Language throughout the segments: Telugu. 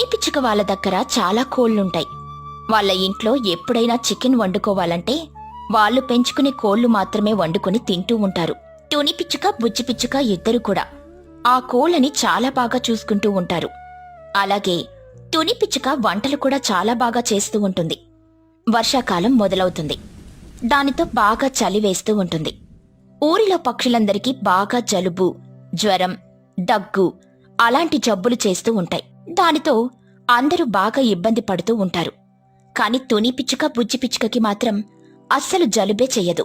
తుని పిచ్చుక వాళ్ళ దగ్గర చాలా కోళ్ళుంటాయి వాళ్ళ ఇంట్లో ఎప్పుడైనా చికెన్ వండుకోవాలంటే వాళ్ళు పెంచుకునే కోళ్ళు మాత్రమే వండుకొని తింటూ ఉంటారు. తుని పిచ్చుక బుజ్జి పిచ్చుక ఇద్దరు కూడా. ఆ కోళ్ళని చాలా బాగా చూసుకుంటూ ఉంటారు. అలాగే తుని పిచ్చుక వంటలు కూడా చాలా బాగా చేస్తూ ఉంటుంది. వర్షాకాలం మొదలవుతుంది. దానితో బాగా చలి వేస్తూ ఉంటుంది. ఊరిలో పక్షులందరికీ బాగా జలుబు జ్వరం దగ్గు అలాంటి జబ్బులు చేస్తూ ఉంటాయి. దానితో అందరూ బాగా ఇబ్బంది పడుతూ ఉంటారు. కాని తుని పిచ్చుక బుజ్జి పిచ్చుకకి మాత్రం అస్సలు జలుబే చెయ్యదు.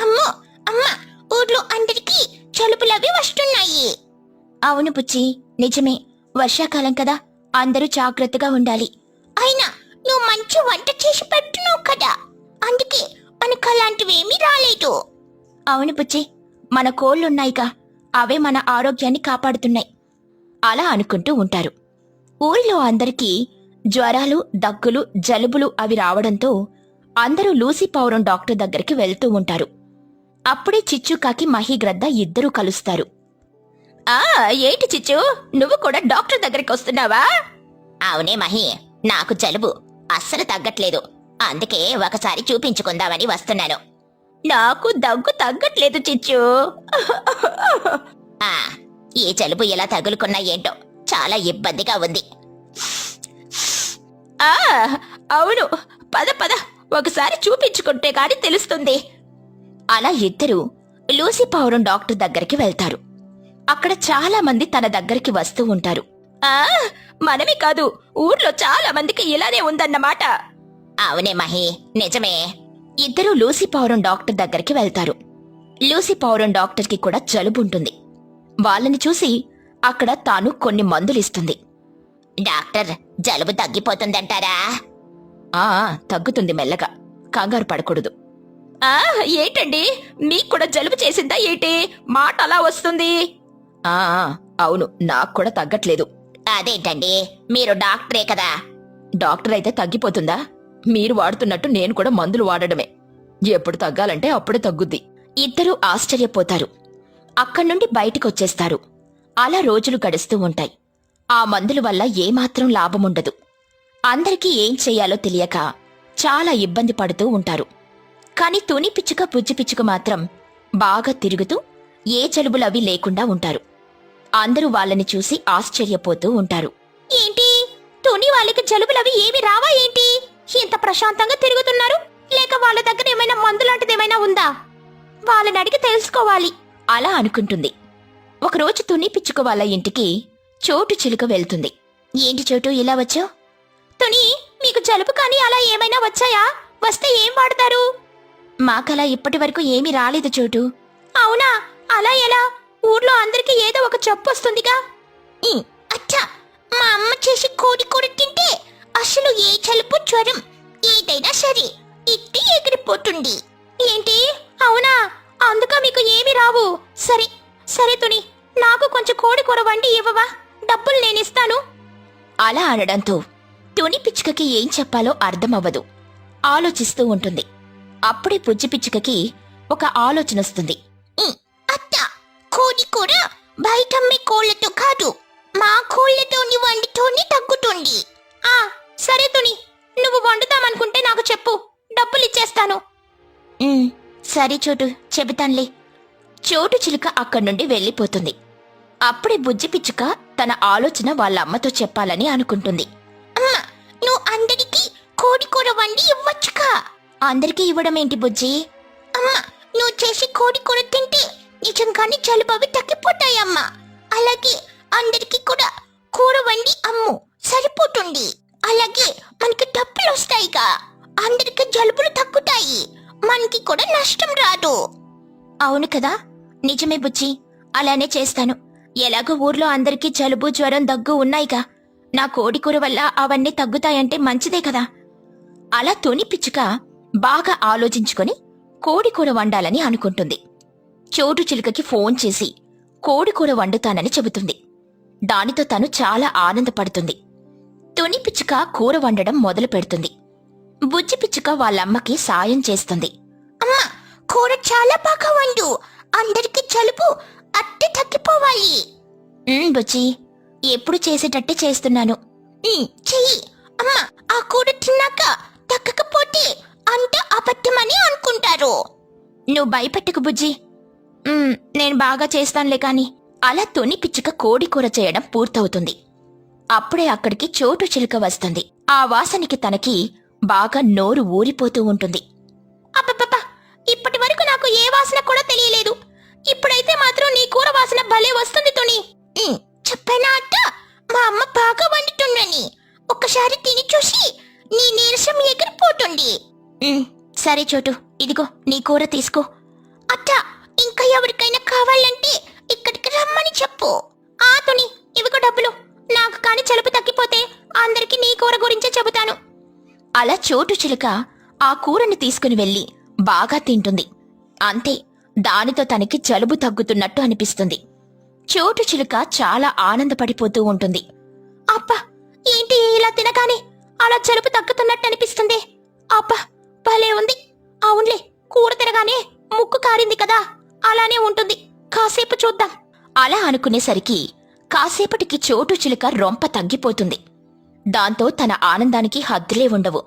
అమ్మో! అమ్మా! ఊర్లో అందరికీ జలుబులవి వస్తున్నాయి. అవును బుజ్జి నిజమే. వర్షాకాలం కదా అందరూ జాగ్రత్తగా ఉండాలి. అయినా నువ్వు మంచి వంట చేసి పెట్టున్నావు కదా అందుకే మనకు అలాంటివేమీ రాలేదు. అవును బుజ్జి మన కోళ్ళున్నాయిగా అవే మన ఆరోగ్యాన్ని కాపాడుతున్నాయి. అలా అనుకుంటూ ఉంటారు. ఊరిలో అందరికీ జ్వరాలు దగ్గులు జలుబులు అవి రావడంతో అందరూ లూసీ పౌరం డాక్టర్ దగ్గరికి వెళ్తూ ఉంటారు. అప్పుడే చిచ్చుకాకి మహిగ్రద్ద ఇద్దరూ కలుస్తారు. ఆ ఏంటి చిచ్చు? నువ్వు కూడా డాక్టర్ దగ్గరికి వస్తున్నావా? అవునే మహి నాకు జలుబు అస్సలు తగ్గట్లేదు. అందుకే ఒకసారి చూపించుకుందామని వస్తున్నాను. నాకు దగ్గు తగ్గట్లేదు చిచ్చు. ఆ ఈ జలుబు ఎలా తగులుకున్నా ఏంటో చాలా ఇబ్బందిగా ఉంది. ఆ అవును. పద పద. ఒకసారి చూపించుకుంటే గాని తెలుస్తుంది. అలా ఇద్దరు లూసీ పౌరం డాక్టర్ దగ్గరికి వెళ్తారు. అక్కడ చాలా మంది తన దగ్గరికి వస్తూ ఉంటారు. ఆ మనమే కాదు ఊర్లో చాలా మందికి ఇలానే ఉందన్నమాట. అవునే మహి నిజమే. ఇద్దరు లూసీ పౌరం డాక్టర్ దగ్గరికి వెళ్తారు. లూసీ పౌరం డాక్టర్కి కూడా జలుబు ఉంటుంది. వాళ్ళని చూసి అక్కడ తాను కొన్ని మందులిస్తుంది. డాక్టర్ జలుబు తగ్గిపోతుందంటారా? ఆ తగ్గుతుంది మెల్లగా. కంగారు పడకూడదు. ఆ ఏంటండి? మీకు కూడా జలుబు చేసిందా ఏంటి? మాట అలా వస్తుంది? ఆ అవును నాకు కూడా తగ్గట్లేదు. అదేంటండి? మీరు డాక్టరే కదా? డాక్టర్ అయితే తగ్గిపోతుందా? మీరు వాడుతున్నట్టు నేను కూడా మందులు వాడడమే. ఎప్పుడు తగ్గాలంటే అప్పుడే తగ్గుద్ది. ఇద్దరూ ఆశ్చర్యపోతారు. అక్కడి నుండి బయటికి వచ్చేస్తారు అలా రోజులు గడుస్తూ ఉంటాయి. ఆ మందుల వల్ల ఏమాత్రం లాభముండదు. అందరికీ ఏం చెయ్యాలో తెలియక చాలా ఇబ్బంది పడుతూ ఉంటారు. కాని తుని పిచ్చుక పుజ్జి పిచ్చుక మాత్రం బాగా తిరుగుతూ ఏ జలుబులవి లేకుండా ఉంటారు. అందరూ వాళ్ళని చూసి ఆశ్చర్యపోతూ ఉంటారు. ఏంటి? తుని వాళ్ళకి జలుబులవి ఏమి రావా ఏంటి? ఇంత ప్రశాంతంగా తిరుగుతున్నారు. లేక వాళ్ళ దగ్గర ఏమైనా మందు లాంటిది ఏమైనా ఉందా? వాళ్ళని అడిగి తెలుసుకోవాలి. అలా అనుకుంటుంది. ఒకరోజు తుని పిచ్చుక వాళ్ళ ఇంటికి చోటు చిలుక వెళ్తుంది. ఏంటి చోటు? ఇలా వచ్చావు? తుని మీకు జలుబు కానీ అలా ఏమైనా వచ్చాయా? వస్తే ఏం వాడతారు? మాకలా ఇప్పటి వరకు ఏమీ రాలేదు చోటు. అవునా? అలా ఎలా? ఊర్లో అందరికీ ఏదో ఒక జబ్బు వస్తుందిగా. అచ్చా! మా అమ్మ చేసి కోడి కూర తింటే అసలు ఏ జలుబు జ్వరం ఏదైనా సరే ఇట్టి ఎగిరిపోతుంది. ఏంటి? అవునా? అందుక మీకు ఏమి రావు. సరే సరే తుని నాకు కొంచెం కోడి కూర వండి ఇవ్వవా? డబ్బులు నేనిస్తాను అలా అనడంతో తుని పిచ్చుకకి ఏం చెప్పాలో అర్థమవ్వదు. ఆలోచిస్తూ ఉంటుంది. అప్పుడే పుజ్జి పిచ్చుకకి ఒక ఆలోచన వస్తుంది. అత్త కోడి కూర బయట మీ కోళ్ళతో కాదు మా కోళ్ళతోని వండితోని తగ్గుతుంది. ఆ సరే తుని నువ్వు వండుతామనుకుంటే నాకు చెప్పు డబ్బులు ఇచ్చేస్తాను. సరే చోటు చెబుతాన్లే. చోటు చిలుక అక్కడి నుండి వెళ్ళిపోతుంది. అప్పుడే బుజ్జి పిచ్చుక తన ఆలోచన వాళ్ళ అమ్మతో చెప్పాలని అనుకుంటుంది. అమ్మా నువ్వు అందరికీ కోడి కూర వండి ఇవ్వచ్చుగా అందరికీ ఇవ్వడం ఏంటి బుజ్జి? అమ్మా నువ్వు చేసి కోడి కూర తింటే నిజంగానే జలుబవి తగ్గిపోతాయమ్మా. అలాగే అందరికీ కూడా కూర వండి అమ్ము సరిపోతుంది. అలాగే మనకి డబ్బులు వస్తాయిగా. అందరికీ జలుబులు తగ్గుతాయి. మనకి కూడా నష్టం రాదు. అవును కదా నిజమే బుజ్జి. అలానే చేస్తాను. ఎలాగో ఊర్లో అందరికీ జలుబు జ్వరం దగ్గు ఉన్నాయిగా. నా కోడికూర వల్ల అవన్నీ తగ్గుతాయంటే మంచిదే కదా. అలా తుని పిచ్చుక బాగా ఆలోచించుకొని కోడికూర వండాలని అనుకుంటుంది. చోటు చిలుకకి ఫోన్ చేసి కోడికూర వండుతానని చెబుతుంది. దానితో తను చాలా ఆనందపడుతుంది. తుని పిచ్చుక కూర వండడం మొదలు పెడుతుంది. బుజ్జి పిచ్చుక వాళ్ళమ్మకి సాయం చేస్తుంది. అమ్మా కూర చాలా బాగా వండు. అందరికి జలుబు అట్టి తగ్గిపోవాలి. బుజ్జి? ఎప్పుడు చేసేటట్టే చేస్తున్నాను. చెయ్యి. అమ్మా ఆ కూర తిన్నాక తగ్గకపోతే అంత అబద్ధమని అనుకుంటారు. నువ్వు భయపెట్టకు బుజ్జి. నేను బాగా చేస్తానులే కాని అలా తొని పిచ్చుక కోడి కూర చేయడం పూర్తవుతుంది. అప్పుడే అక్కడికి చోటు చిలుక వస్తుంది. ఆ వాసనకి తనకి బాగా నోరు ఊరిపోతూ ఉంటుంది. ఇప్పుడైతే మాత్రం నీ కూర వాసన భలే వస్తుంది తుని. చెప్పనా అత్త? మా అమ్మ బాగా వండుతుందని. ఒక్కసారి తిని చూసి నీ నీరసం ఎగిరిపోతుంది. సరే చోటు ఇదిగో నీ కూర తీసుకో. అత్త ఇంకా ఎవరికైనా కావాలంటే ఇక్కడికి రమ్మని చెప్పు. ఆ తుని ఇవిగో డబ్బులు. నాకు కాని జలుబు తగ్గిపోతే అందరికి నీ కూర గురించే చెబుతాను. అలా చోటు చిలుక ఆ కూరని తీసుకుని వెళ్ళి బాగా తింటుంది. అంతే దానితో తనకి జలుబు తగ్గుతున్నట్టు అనిపిస్తుంది. చోటు చిలుక చాలా ఆనందపడిపోతూ ఉంటుంది. అబ్బా ఏంటి ఇలా తినగానే అలా జలుబు తగ్గుతున్నట్టు అనిపిస్తుంది? అబ్బా భలే ఉంది. అవునులే కూర తినగానే ముక్కు కారింది కదా అలానే ఉంటుంది. కాసేపు చూద్దాం. అలా అనుకునేసరికి కాసేపటికి చోటు చిలుక రొంప తగ్గిపోతుంది. దాంతో తన ఆనందానికి హద్దులే ఉండవు.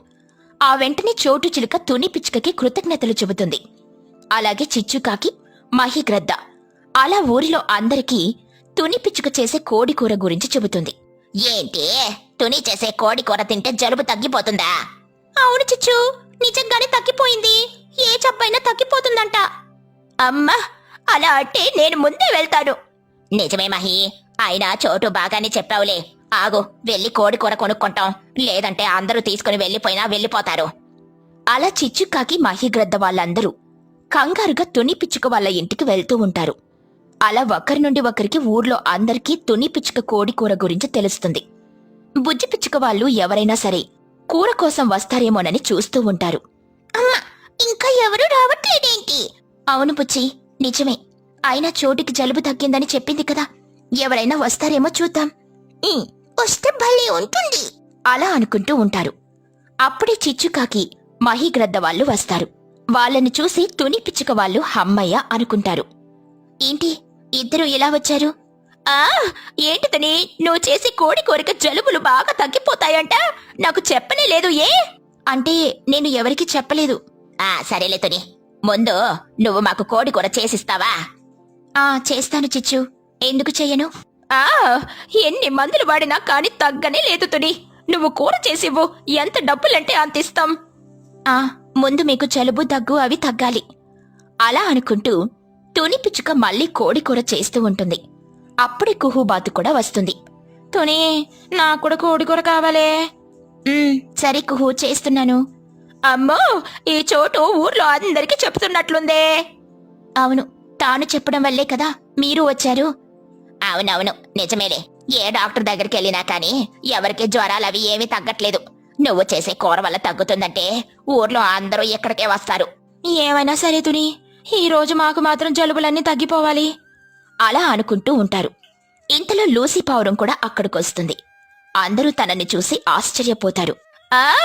ఆ వెంటనే చోటు చిలుక తుని పిచ్చుకకి కృతజ్ఞతలు చెబుతుంది. అలాగే చిచ్చుకాకి మహిగ్రద్ద. అలా ఊరిలో అందరికీ తుని పిచ్చుక చేసే కోడి కూర గురించి చెబుతుంది. ఏంటి? తుని చేసే కోడి కూర తింటే జలుబు తగ్గిపోతుందా? అవును చిచ్చు నిజంగానే తగ్గిపోయింది. ఏ జబ్బైనా తగ్గిపోతుందంట. అమ్మా అలా అంటే నేను ముందే వెళ్తాను. నిజమే మహి అయినా చోటు బాగానే చెప్పావులే. ఆగు వెళ్ళి కోడి కూర కొనుక్కుంటాం. లేదంటే అందరూ తీసుకుని వెళ్ళిపోయినా వెళ్ళిపోతారు. అలా చిచ్చుకాకి మహిగ్రద్ద వాళ్ళందరూ కంగారుగా తుని పిచ్చుక వాళ్ళ ఇంటికి వెళ్తూ ఉంటారు. అలా ఒకరి నుండి ఒకరికి ఊర్లో అందరికీ తుని పిచ్చుక కోడి కూర గురించి తెలుస్తుంది. బుజ్జి పిచ్చుక వాళ్ళు ఎవరైనా సరే కూర కోసం వస్తారేమోనని చూస్తూ ఉంటారు. అమ్మా ఇంకా ఎవరు రావట్లేదేంటి? అవును బుజ్జి నిజమే. అయినా చోటికి జలుబు తగ్గిందని చెప్పింది కదా. ఎవరైనా వస్తారేమో చూద్దాం. వస్తే భలే ఉంటుంది. అలా అనుకుంటూ ఉంటారు. అప్పుడే చిచ్చుకాకి మహిగ్రద్ద వాళ్ళు వస్తారు. వాళ్ళని చూసి తుని పిచ్చుక వాళ్ళు హమ్మయ్య అనుకుంటారు. ఏంటి ఇద్దరు ఇలా వచ్చారు? ఆ ఏంటి తని నువ్వు చేసి కోడి కోరిక జలుబులు బాగా తగ్గిపోతాయంట. నాకు చెప్పనే లేదు ఏ? అంటే నేను ఎవరికి చెప్పలేదు. ఆ సరేలే తుని. ముందు నువ్వు మాకు కోడి కూర చేసిస్తావా? ఆ చేస్తాను చిచ్చు. ఎందుకు చెయ్యను ఆ ఎన్ని మందులు వాడినా కాని తగ్గనే లేదు తుని. నువ్వు కూర చేసివ్వు. ఎంత డబ్బులంటే అంత ఇస్తాం. ఆ ముందు మీకు జలుబు దగ్గు అవి తగ్గాలి. అలా అనుకుంటూ తుని పిచ్చుక మళ్ళీ కోడి కూర చేస్తూ ఉంటుంది. అప్పుడే కుహుబాతు కూడా వస్తుంది. తుని నా కూడా కోడి కూర కావాలే. సరే కుహు చేస్తున్నాను. అమ్మో ఈ చోటు ఊర్లో అందరికీ చెప్తున్నట్లుందే. అవును తాను చెప్పడం వల్లే కదా మీరు వచ్చారు. అవునవును నిజమేలే. ఏ డాక్టర్ దగ్గరికి వెళ్ళినా కానీ ఎవరికి జ్వరాలు అవి ఏమీ తగ్గట్లేదు. నువ్వు చేసే కూర వల్ల తగ్గుతుందంటే ఊర్లో అందరూ ఎక్కడికే వస్తారు. ఏమైనా సరే తుని ఈ రోజు మాకు మాత్రం జలుబులన్నీ తగ్గిపోవాలి. అలా అనుకుంటూ ఉంటారు. ఇంతలో లూసీ పావురం కూడా అక్కడికొస్తుంది. అందరూ తనని చూసి ఆశ్చర్యపోతారు. ఆ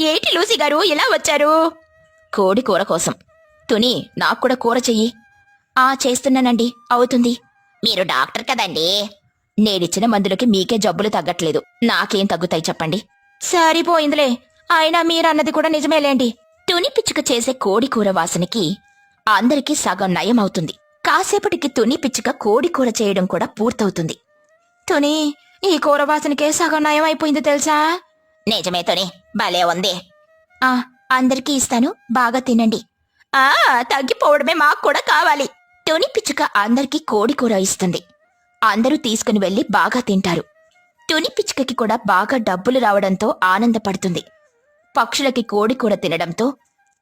ఏంటి లూసీ గారు ఇలా వచ్చారు? కోడి కూర కోసం. తుని నాకు కూడా కూర చెయ్యి. ఆ చేస్తున్నానండి అవుతుంది. మీరు డాక్టర్ కదండి. నేనిచ్చిన మందులకి మీకే జబ్బులు తగ్గట్లేదు. నాకేం తగ్గుతాయి చెప్పండి. సరిపోయిందిలే. అయినా మీరన్నది కూడా నిజమేలేండి. తుని పిచ్చుక చేసే కోడి కూర వాసనకి అందరికీ సగం నయం అవుతుంది కాసేపటికి తుని పిచ్చుక కోడి కూర చేయడం కూడా పూర్తవుతుంది. తుని ఈ కూర వాసనకే సగం నయం అయిపోయింది తెలుసా? నిజమే తుని భలే ఉంది. ఆ అందరికీ ఇస్తాను బాగా తినండి. ఆ తగ్గిపోవడమే మాకు కూడా కావాలి. తుని పిచ్చుక అందరికీ కోడి కూర ఇస్తుంది. అందరూ తీసుకుని వెళ్ళి బాగా తింటారు. తుని పిచ్చుకకి కూడా బాగా డబ్బులు రావడంతో ఆనందపడుతుంది. పక్షులకి కోడి కూర తినడంతో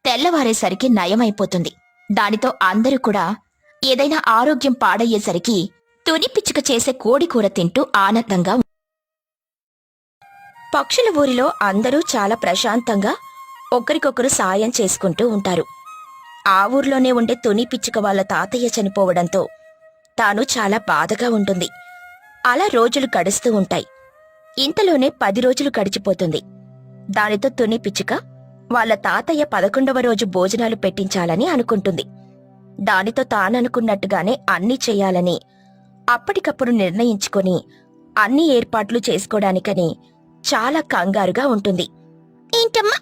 తెల్లవారేసరికి నయమైపోతుంది. దానితో అందరూ కూడా ఏదైనా ఆరోగ్యం పాడయ్యేసరికి తుని పిచ్చుక చేసే కోడి కూర తింటూ ఆనందంగా పక్షుల ఊరిలో అందరూ చాలా ప్రశాంతంగా ఒకరికొకరు సాయం చేసుకుంటూ ఉంటారు. ఆ ఊర్లోనే ఉండే తుని పిచ్చుక వాళ్ళ తాతయ్య చనిపోవడంతో తాను చాలా బాధగా ఉంటుంది. అలా రోజులు గడుస్తూ ఉంటాయి. ఇంతలోనే పది రోజులు గడిచిపోతుంది. దానితో తుని పిచ్చుక వాళ్ళ తాతయ్య పదకొండవ రోజు భోజనాలు పెట్టించాలని అనుకుంటుంది. దానితో తాననుకున్నట్టుగానే అన్నీ చెయ్యాలని అప్పటికప్పుడు నిర్ణయించుకొని అన్ని ఏర్పాట్లు చేసుకోవడానికని చాలా కంగారుగా ఉంటుంది. ఏంటమ్మా?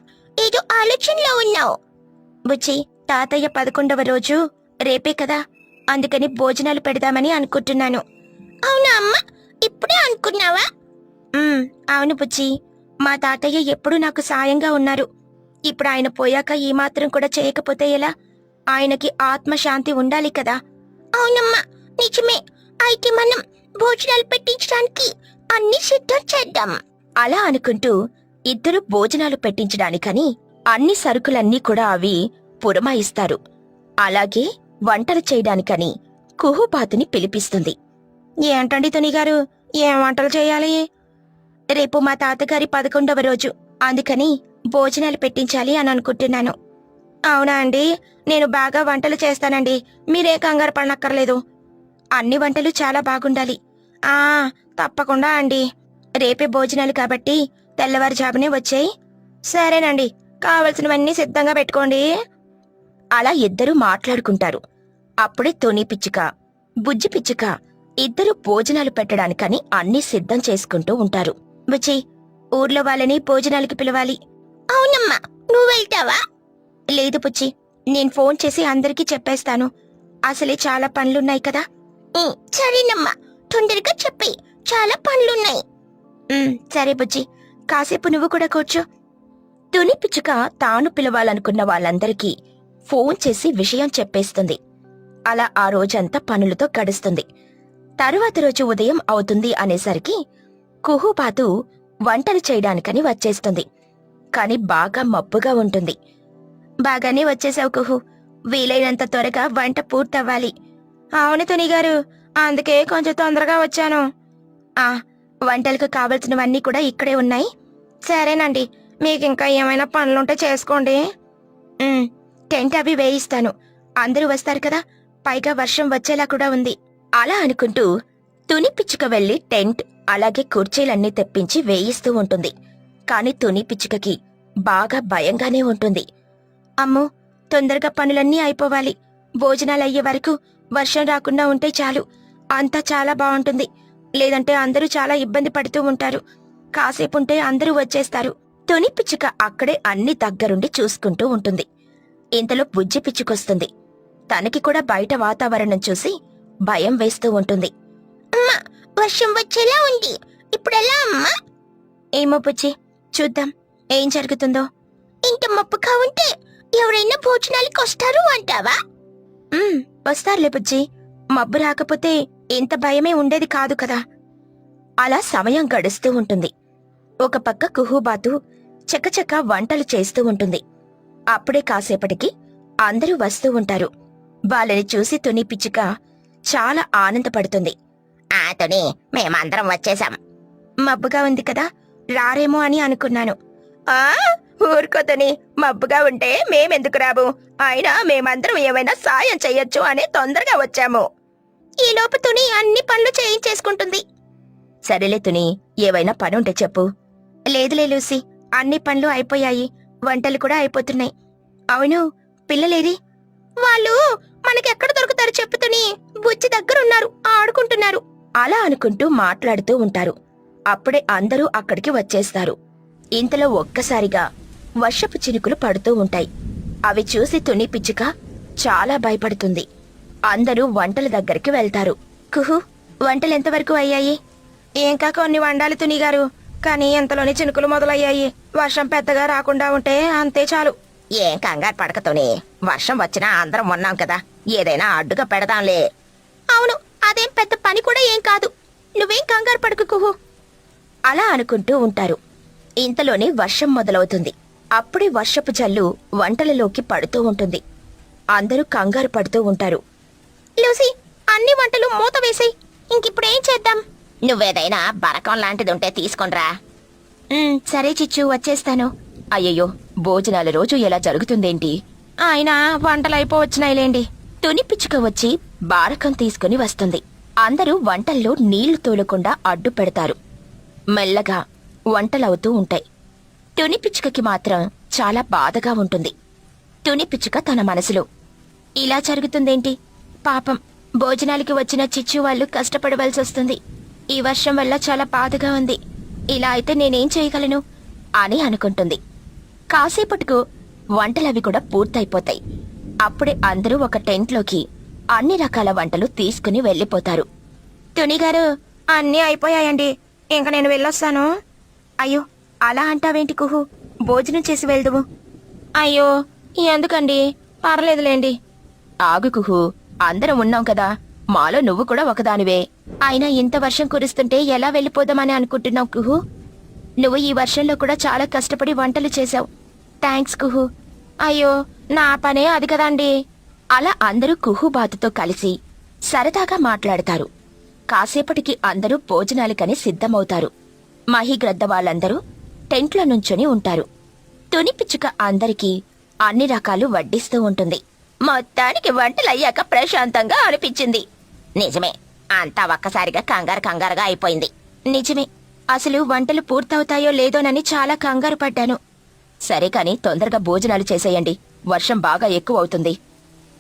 ఏదో ఆలోచనలో ఉన్నావు. బుచ్చి తాతయ్య పదకొండవ రోజు రేపే కదా. అందుకని భోజనాలు పెడదామని అనుకుంటున్నాను. అవునా అమ్మా? ఇప్పుడే అనుకున్నావా? అవును బుజ్జి. మా తాతయ్య ఎప్పుడూ నాకు సాయంగా ఉన్నారు. ఇప్పుడు ఆయన పోయాక ఈ మాత్రం కూడా చేయకపోతే ఎలా? ఆయనకి ఆత్మశాంతి ఉండాలి కదా. అవునమ్మా నిజమే. అయితే మనం భోజనాలు పెట్టించడానికి అన్ని సిద్ధం చేద్దాం. అలా అనుకుంటూ ఇద్దరు భోజనాలు పెట్టించడానికని అన్ని సరుకులన్నీ కూడా అవి పురమాయిస్తారు. అలాగే వంటలు చేయడానికని కుహుపాతుని పిలిపిస్తుంది. ఏంటండి తుని గారు? ఏం వంటలు చేయాలి? రేపు మా తాతగారి పదకొండవ రోజు. అందుకని భోజనాలు పెట్టించాలి అని అనుకుంటున్నాను. అవునా అండి? నేను బాగా వంటలు చేస్తానండి. మీరే కంగారు పడనక్కర్లేదు. అన్ని వంటలు చాలా బాగుండాలి. ఆ తప్పకుండా అండి. రేపే భోజనాలు కాబట్టి తెల్లవారుజామునే వచ్చాయి. సరేనండి. కావలసినవన్నీ సిద్ధంగా పెట్టుకోండి. అలా ఇద్దరు మాట్లాడుకుంటారు. అప్పుడే తొని పిచ్చుక బుజ్జి పిచ్చుక ఇద్దరు భోజనాలు పెట్టడానికని అన్ని సిద్ధం చేసుకుంటూ ఉంటారు. బుచ్చి ఊర్లో వాళ్ళని భోజనాలకి పిలవాలి. అవునమ్మా నువ్వు వెళ్తావా? లేదు పుచ్చి నేను ఫోన్ చేసి అందరికీ చెప్పేస్తాను. అసలే చాలా పనులున్నాయి కదా. సరేనమ్మా తొందరగా చెప్పి చాలా పనులున్నాయి. సరే బుజ్జి కాసేపు నువ్వు కూడా కూర్చో. తుని పిచ్చుక తాను పిలవాలనుకున్న వాళ్ళందరికీ ఫోన్ చేసి విషయం చెప్పేస్తుంది. అలా ఆ రోజంతా పనులతో గడుస్తుంది. తరువాత రోజు ఉదయం అవుతుంది అనేసరికి కుహుపాతు వంటలు చేయడానికని వచ్చేస్తుంది. కాని బాగా మబ్బుగా ఉంటుంది. బాగానే వచ్చేసావు కుహు. వీలైనంత త్వరగా వంట పూర్తవ్వాలి. అవును తుని గారు అందుకే కొంచెం తొందరగా వచ్చాను. ఆ వంటలకు కావలసినవన్నీ కూడా ఇక్కడే ఉన్నాయి. సరేనండి మీకు ఇంకా ఏమైనా పనులుంటే చేసుకోండి. టెంట్ అవి వేయిస్తాను. అందరూ వస్తారు కదా పైగా వర్షం వచ్చేలా కూడా ఉంది. అలా అనుకుంటూ తుని పిచ్చుక వెళ్ళి టెంట్ అలాగే కుర్చీలన్నీ తెప్పించి వేయిస్తూ ఉంటుంది. కాని తుని పిచ్చుకకి బాగా భయంగానే ఉంటుంది. అమ్మో తొందరగా పనులన్నీ అయిపోవాలి. భోజనాలయ్యే వరకు వర్షం రాకుండా ఉంటే చాలు. అంతా చాలా బాగుంటుంది. లేదంటే అందరూ చాలా ఇబ్బంది పడుతూ ఉంటారు. కాసేపుంటే అందరూ వచ్చేస్తారు. తొని పిచ్చుక అక్కడే అన్ని దగ్గరుండి చూసుకుంటూ ఉంటుంది. ఇంతలో బుజ్జి పిచ్చుకొస్తుంది. తనకి కూడా బయట వాతావరణం చూసి భయం వేస్తూ ఉంటుంది. అమ్మా వర్షం వచ్చేలా ఉంది. ఇప్పుడెలా అమ్మా? ఏమో పుచ్చి చూద్దాం. ఏం జరుగుతుందో? ఇంత మప్పుగా ఉంటే ఎవరైనా భోజనాలకు వస్తారు అంటావా? వస్తారులే బుజ్జి. మబ్బు రాకపోతే ఇంత భయమే ఉండేది కాదు కదా. అలా సమయం గడుస్తూ ఉంటుంది. ఒక పక్క కుహుబాతు చకచక వంటలు చేస్తూ ఉంటుంది. అప్పుడే కాసేపటికి అందరూ వస్తూ ఉంటారు. వాళ్ళని చూసి తుని పిచ్చుక చాలా ఆనందపడుతుంది. అతని మేమందరం వచ్చేసాం మబ్బుగా ఉంది కదా రారేమో అని అనుకున్నాను. ఆ ఊరుకోతని మబ్బుగా ఉంటే మేమెందుకు రాబు? అయినా మేమందరం ఏమైనా సాయం చెయ్యొచ్చు అని తొందరగా వచ్చాము. ఈ లోపు తుని అన్ని పనులు చేయించేసుకుంటుంది. సరేలే తుని ఏవైనా పనుంటే చెప్పు. లేదులే లూసి అన్ని పనులు అయిపోయాయి వంటలు కూడా అయిపోతున్నాయి. అవును పిల్లలేరి వాళ్ళు మనకెక్కడ దొరుకుతారు చెప్పుతుని బుజ్జి దగ్గరున్నారు ఆడుకుంటున్నారు. అలా అనుకుంటూ మాట్లాడుతూ ఉంటారు. అప్పుడే అందరూ అక్కడికి వచ్చేస్తారు. ఇంతలో ఒక్కసారిగా వర్షపు చినుకులు పడుతూ ఉంటాయి. అవి చూసి తుని పిచ్చుక చాలా భయపడుతుంది. అందరూ వంటల దగ్గరికి వెళ్తారు. కుహు వంటలు ఎంతవరకు అయ్యాయి? ఇంకా కొన్ని వండాలి తునిగారు కానీ ఇంతలోనే చినుకులు మొదలయ్యాయి. వర్షం పెద్దగా రాకుండా ఉంటే అంతే చాలు. ఏం కంగారు పడకతోని? వర్షం వచ్చినా అందరం ఉన్నాం కదా. ఏదైనా అడ్డుగా పెడదాంలే. అవును అదేం పెద్ద పని కూడా ఏం కాదు. నువ్వేం కంగారు పడకు కుహు. అలా అనుకుంటూ ఉంటారు. ఇంతలోనే వర్షం మొదలవుతుంది. అప్పుడే వర్షపు జల్లు వంటలలోకి పడుతూ ఉంటుంది. అందరూ కంగారు పడుతూ ఉంటారు. లూసీ అన్ని వంటలు మూత వేసాయి. ఇంకిప్పుడేం చేద్దాం? నువ్వేదైనా బరకం లాంటిది ఉంటే తీసుకొనిరా సరే చిచ్చు వచ్చేస్తాను. అయ్యయ్యో భోజనాల రోజు ఎలా జరుగుతుందేంటి? ఆయన వంటలు అయిపోవచ్చినాయిలేండి తుని పిచ్చుక వచ్చి బారకం తీసుకుని వస్తుంది. అందరూ వంటల్లో నీళ్ళు తోలకుండా అడ్డు పెడతారు. మెల్లగా వంటలవుతూ ఉంటాయి. తుని పిచ్చుకకి మాత్రం చాలా బాధగా ఉంటుంది. తుని పిచ్చుక తన మనసులో ఇలా జరుగుతుందేంటి? పాపం భోజనాలకి వచ్చిన చిచ్చు వాళ్ళు కష్టపడవలసి వస్తుంది ఈ వర్షం వల్ల చాలా బాధగా ఉంది. ఇలా అయితే నేనేం చేయగలను? అని అనుకుంటుంది. కాసేపటికు వంటలవి కూడా పూర్తయిపోతాయి. అప్పుడే అందరూ ఒక టెంట్లోకి అన్ని రకాల వంటలు తీసుకుని వెళ్ళిపోతారు. తునిగారు అన్నీ అయిపోయాయండి. ఇంక నేను వెళ్ళొస్తాను. అయ్యో అలా అంటావేంటి కుహు? భోజనం చేసి వెళ్దువు. అయ్యో ఎందుకండి? పర్లేదులేండి. ఆగు కుహు అందరం ఉన్నాం కదా. మాలో నువ్వు కూడా ఒకదానివే. అయినా ఇంత వర్షం కురుస్తుంటే ఎలా వెళ్ళిపోదామని అనుకుంటున్నావు కుహు? నువ్వు ఈ వర్షంలో కూడా చాలా కష్టపడి వంటలు చేశావు. థ్యాంక్స్ కుహు. అయ్యో నా పనే అది కదండి. అలా అందరూ కుహు బాతుతో కలిసి సరదాగా మాట్లాడతారు. కాసేపటికి అందరూ భోజనాలకని సిద్ధమవుతారు. మహిగ్రద్ద వాళ్ళందరూ టెంట్లో నుంచొని ఉంటారు. తుని పిచ్చుక అందరికీ అన్ని రకాలు వడ్డిస్తూ ఉంటుంది. మొత్తానికి వంటలయ్యాక ప్రశాంతంగా అనిపించింది. నిజమే అంతా ఒక్కసారిగా కంగారు కంగారుగా అయిపోయింది. నిజమే అసలు వంటలు పూర్తవుతాయో లేదోనని చాలా కంగారు పడ్డాను. సరే కాని తొందరగా భోజనాలు చేసేయండి. వర్షం బాగా ఎక్కువ అవుతుంది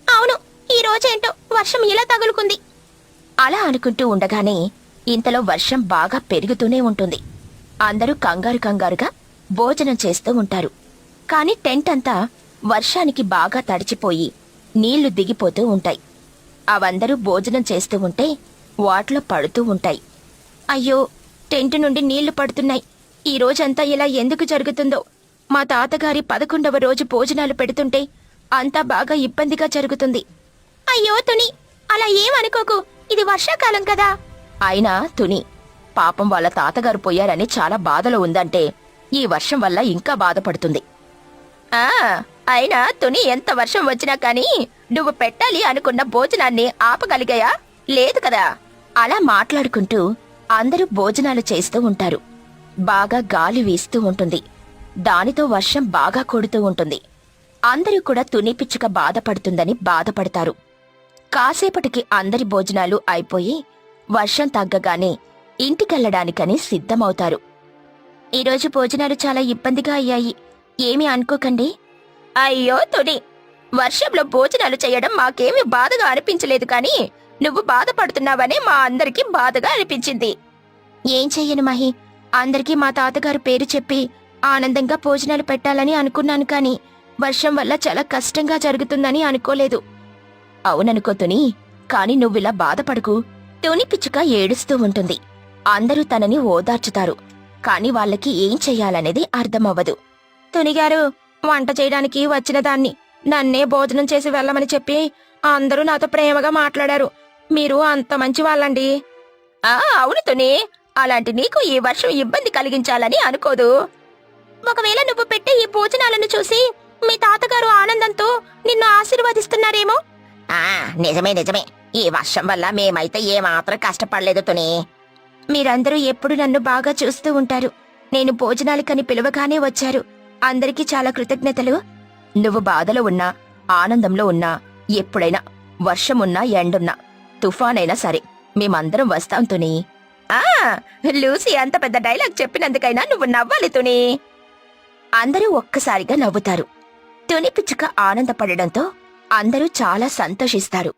అవును ఈ రోజేంటో వర్షం ఇలా తగులుకుంది. అలా అనుకుంటూ ఉండగానే ఇంతలో వర్షం బాగా పెరుగుతూనే ఉంటుంది. అందరూ కంగారు కంగారుగా భోజనం చేస్తూ ఉంటారు. కాని టెంట్ అంతా వర్షానికి బాగా తడిచిపోయి నీళ్ళు దిగిపోతూ ఉంటాయి. అవందరూ భోజనం చేస్తూ ఉంటే వాటిలో పడుతూ ఉంటాయి. అయ్యో టెంట్ నుండి నీళ్ళు పడుతున్నాయి. ఈ రోజంతా ఇలా ఎందుకు జరుగుతుందో? మా తాతగారి పదకొండవ రోజు భోజనాలు పెడుతుంటే అంతా బాగా ఇబ్బందిగా జరుగుతుంది. అయ్యో తుని అలా ఏమనుకోకు ఇది వర్షాకాలం కదా. అయినా తుని పాపం వాళ్ళ తాతగారు పోయారని చాలా బాధలో ఉందంటే ఈ వర్షం వల్ల ఇంకా బాధపడుతుంది. ఆ అయినా తుని ఎంత వర్షం వచ్చినా కానీ నువ్వు పెట్టాలి అనుకున్న భోజనాన్ని ఆపగలిగాయా? లేదు కదా. అలా మాట్లాడుకుంటూ అందరూ భోజనాలు చేస్తూ ఉంటారు. బాగా గాలి వీస్తూ ఉంటుంది. దానితో వర్షం బాగా కొడుతూ ఉంటుంది. అందరూ కూడా తుని పిచ్చుక బాధపడుతుందని బాధపడతారు. కాసేపటికి అందరి భోజనాలు అయిపోయి వర్షం తగ్గగానే ఇంటికెళ్ళడానికని సిద్ధమవుతారు. ఈరోజు భోజనాలు చాలా ఇబ్బందిగా అయ్యాయి. ఏమీ అనుకోకండి? అయ్యో తుని! వర్షంలో భోజనాలు చేయడం మాకేమీ బాధగా అనిపించలేదు కానీ నువ్వు బాధపడుతున్నావనే మా అందరికీ బాధగా అనిపించింది. ఏం చెయ్యను మహి? అందరికీ మా తాతగారు పేరు చెప్పి ఆనందంగా భోజనాలు పెట్టాలని అనుకున్నాను కాని వర్షం వల్ల చాలా కష్టంగా జరుగుతుందని అనుకోలేదు. అవుననుకో తుని కాని నువ్విలా బాధపడకు. తుని పిచ్చుక ఏడుస్తూ ఉంటుంది. అందరూ తనని ఓదార్చుతారు. కాని వాళ్ళకి ఏం చెయ్యాలనేది అర్థమవ్వదు. తునిగారు వంట చేయడానికి వచ్చిన దాన్ని నన్నే భోజనం చేసి వెళ్ళమని చెప్పి అందరూ నాతో ప్రేమగా మాట్లాడారు. మీరు అంత మంచి వాళ్ళండి. ఆ అవును తుని. అలాంటి నీకు ఈ వర్షం ఇబ్బంది కలిగించాలని అనుకోదు. ఒకవేళ నువ్వు పెట్టే ఈ భోజనాలను చూసి మీ తాతగారు ఆనందంతో నిన్ను ఆశీర్వదిస్తున్నారేమో? ఆ నిజమే నిజమే. ఈ వర్షం వల్ల మేమైతే ఏమాత్రం కష్టపడలేదు తుని. మీరందరూ ఎప్పుడు నన్ను బాగా చూస్తూ ఉంటారు. నేను భోజనాలకని పిలవగానే వచ్చారు. అందరికీ చాలా కృతజ్ఞతలు. నువ్వు బాధలో ఉన్నా ఆనందంలో ఉన్నా ఎప్పుడైనా వర్షమున్నా ఎండున్నా తుఫానైనా సరే మేమందరం వస్తాం తుని. ఆ లూసీ అంత పెద్ద డైలాగ్ చెప్పినందుకైనా నువ్వు నవ్వాలి తుని. అందరూ ఒక్కసారిగా నవ్వుతారు. తుని పిచ్చుక ఆనందపడడంతో అందరూ చాలా సంతోషిస్తారు.